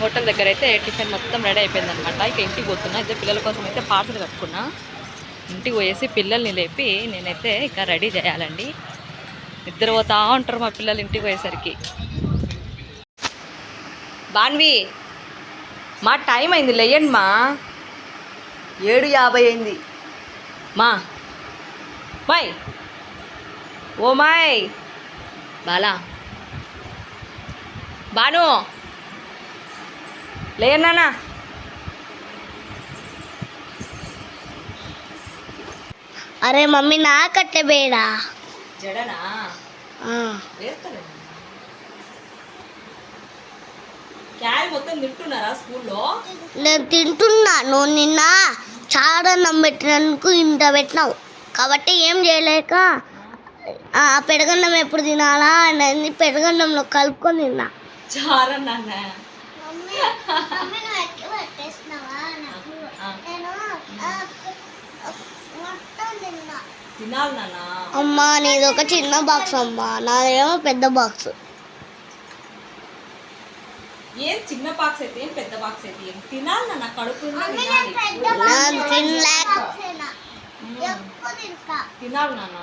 Hotel దగ్గర అయితే tiffin మొత్తం రెడీ అయిపోయింది అనమాట ఇక ఇంటికి పోతున్నా అయితే పిల్లల కోసం అయితే పార్సల్ కట్టుకున్నా. ఇంటికి పోయేసి పిల్లల్ని లేపి నేనైతే ఇక రెడీ చేయాలండి. ఇద్దరు పోతా ఉంటారు మా పిల్లలు ఇంటికి పోయేసరికి. బాన్వి మా టైం అయింది లేయండి మా. ఏడు యాభై అయింది. మా. మాయ్. ఓ మాయ్. బాలా. బాను. లేయన్నానా అరే మమ్మీ నా కట్టె బేడా. జడనా? ఆ, వేస్తాను క్యారీ మొత్తం తింటున్నారా స్కూల్లో? నేను తింటున్నాను నిన్న చారన్నం పెట్టినందుకు ఇంత పెట్టినావు. కాబట్టి ఏం చేయలేక ఆ పెరగన్నం ఎప్పుడు తినాలా అని పెరగన్నంలో కలుపుకొని తిన్నా. చారన్నా నాన్న అమ్మా నీది ఒక చిన్న బాక్స్ అమ్మా. నాదేమో పెద్ద బాక్స్ ఏం చిన్న బాక్స్ అయితే ఏం పెద్ద బాక్స్ అయితే? ఏం తినాలి నాన్న? కడుపు తినాలి. నేను తినలేక తినాలి. నాన్న.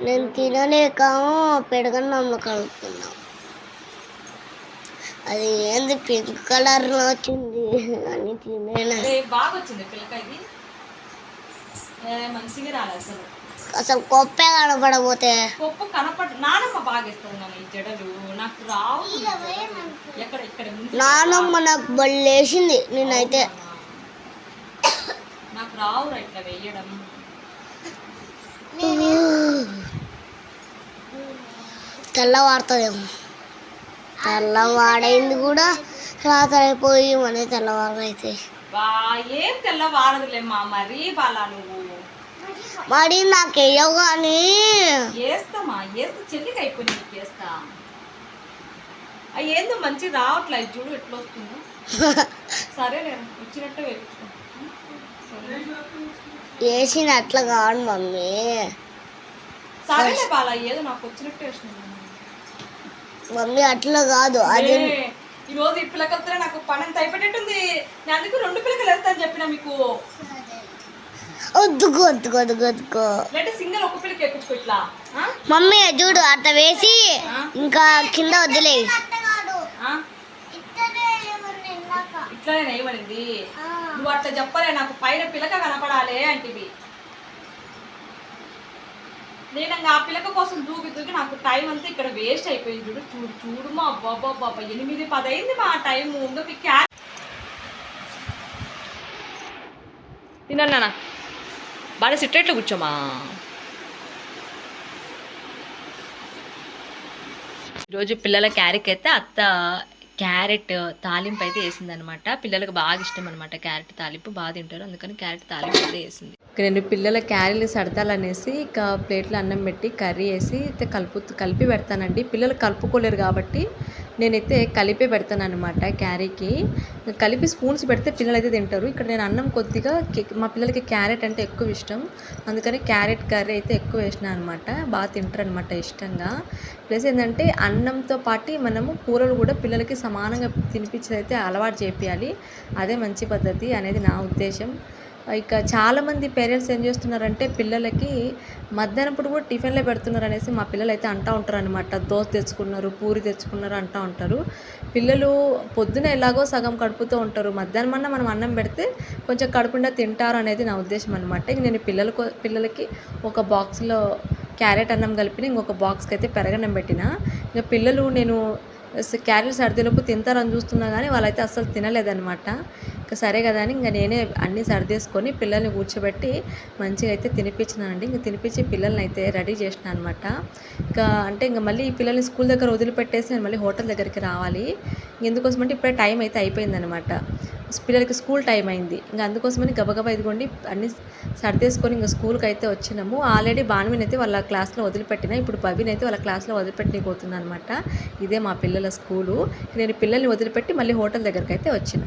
నేను తినలేక పెరగన్నంలో కలుపుకున్నా అది ఏంది పింక్ కలర్లో వచ్చింది. అని తినేనా? బాగా వచ్చింది పిల్లకాయది ఏ, మంచిగా రాలేదు అసలు. అసలు కొప్పే కనపడబోతే పప్పు కనపడ నానమ్మ బాగా ఇస్తుంది నాన్న ఈ జడలు. నాకు రావు. ఎక్కడ ఇక్కడ నానమ్మ నాకు బళ్ళేసింది నేనైతే. నాకు రావురా ఇట్లా వేయడం. తెల్లవారుతుందేమో. తెల్లవాడైంది కూడా రాత్రి అయిపోయి మన తెల్లవారైతే ఏం తెల్లవారదులేమ్మా మరీ బాలా నువ్వు. మరి నాకు వేయవు కానీ వేస్తామా వేస్తే చెల్లికి అయిపోయి నీకు వేస్తా ఏందో మంచి రావట్లే చూడు ఎట్లా వస్తుందో సరేలే వచ్చినట్టే వేపించుకో. సరే. వేసిన అట్లా కాదు మమ్మీ. సరేలే బాలా ఏదో నాకు వచ్చినట్టే వేసినాను మమ్మీ అట్లా కాదు. అది ఈ రోజు ఈ పిల్లకలతో నాకు పని అంత అయిపోయేటట్టుంది నేను అందుకు రెండు పిల్లకలు వేస్తాను చెప్పిన మీకు. వద్దుకో వద్దుకో వద్దుకో వద్దుకో లేదంటే సింగల్ ఒక పిల్లకి ఎక్కించుకో ఇట్లా? మమ్మీ చూడు అట్లా వేసి? ఇంకా కింద వదిలే? ఇట్లానే ఏమనింది నువ్వు అట్లా చెప్పలే నాకు పైన పిల్లక కనపడాలి అంటివి. నేను ఇంకా ఆ పిల్లక కోసం దూకి దూకి నాకు టైం అంతా ఇక్కడ వేస్ట్ అయిపోయింది చూడు. చూడు చూడు మా బాబా బాబా ఎనిమిది పది అయింది మా టైం ఇంకా క్యా తిన్నా బాగా సిట్టేట్లు కూర్చోమా? ఈరోజు పిల్లల క్యారెట్ అయితే అత్త క్యారెట్ తాలింపు అయితే వేసిందనమాట. పిల్లలకు బాగా ఇష్టం అనమాట క్యారెట్ తాలింపు. బాగా తింటారు. అందుకని క్యారెట్ తాలింపు అయితే వేసింది. ఇక నేను పిల్లల క్యారీలు సడతాలనేసి ఇక ప్లేట్లో అన్నం పెట్టి కర్రీ వేసి అయితే కలుపు కలిపి పెడతానండి. పిల్లలు కలుపుకోలేరు కాబట్టి నేనైతే కలిపే పెడతాను అనమాట క్యారీకి. కలిపి స్పూన్స్ పెడితే పిల్లలు అయితే తింటారు. ఇక్కడ నేను అన్నం కొద్దిగా మా పిల్లలకి క్యారెట్ అంటే ఎక్కువ ఇష్టం. అందుకని క్యారెట్ కర్రీ అయితే ఎక్కువ వేసిన అనమాట బాగా తింటారు అనమాట ఇష్టంగా. ప్లస్ ఏంటంటే అన్నంతో పాటు మనము కూరలు కూడా పిల్లలకి సమానంగా తినిపించేది అయితే అలవాటు చేపించాలి అదే మంచి పద్ధతి అనేది నా ఉద్దేశం. ఇక చాలామంది పేరెంట్స్ ఏం చేస్తున్నారంటే పిల్లలకి మధ్యాహ్నప్పుడు కూడా టిఫిన్లే పెడుతున్నారు అనేసి మా పిల్లలు అయితే అంటూ ఉంటారు అనమాట దోశ తెచ్చుకున్నారు పూరి తెచ్చుకున్నారు అంటూ ఉంటారు. పిల్లలు పొద్దున ఎలాగో సగం కడుపుతూ ఉంటారు. మధ్యాహ్నం అన్న మనం అన్నం పెడితే కొంచెం కడుపుండా తింటారు అనేది నా ఉద్దేశం అనమాట ఇక నేను పిల్లల పిల్లలకి ఒక బాక్స్లో క్యారెట్ అన్నం కలిపి ఇంకొక బాక్స్కి అయితే పెరగన్నం పెట్టిన. ఇంకా పిల్లలు నేను క్యారెట్ సర్దిలోపు తింటారని చూస్తున్నా కానీ వాళ్ళైతే అస్సలు తినలేదన్నమాట. ఇంకా సరే కదా అని ఇంకా నేనే అన్నీ సర్దేసుకొని పిల్లల్ని కూర్చోబెట్టి మంచిగా అయితే తినిపించినానండి ఇంకా తినిపించి పిల్లల్ని అయితే రెడీ చేసిన అనమాట ఇంకా అంటే ఇంకా మళ్ళీ ఈ పిల్లల్ని స్కూల్ దగ్గర వదిలిపెట్టేసి నేను మళ్ళీ హోటల్ దగ్గరికి రావాలి. ఎందుకోసం అంటే ఇప్పుడే టైం అయితే అయిపోయిందనమాట పిల్లలకి స్కూల్ టైం అయింది. ఇంకా అందుకోసమని గబగబా ఇదిగోండి అన్ని సర్దేసుకొని ఇంకా స్కూల్కి అయితే వచ్చినాము. ఆల్రెడీ భానువిని అయితే వాళ్ళ క్లాస్లో వదిలిపెట్టిన ఇప్పుడు బబిన్ అయితే వాళ్ళ క్లాస్లో వదిలిపెట్టిపోతుంది అనమాట ఇదే మా పిల్లల స్కూలు. నేను పిల్లల్ని వదిలిపెట్టి మళ్ళీ హోటల్ దగ్గరికి అయితే వచ్చిన.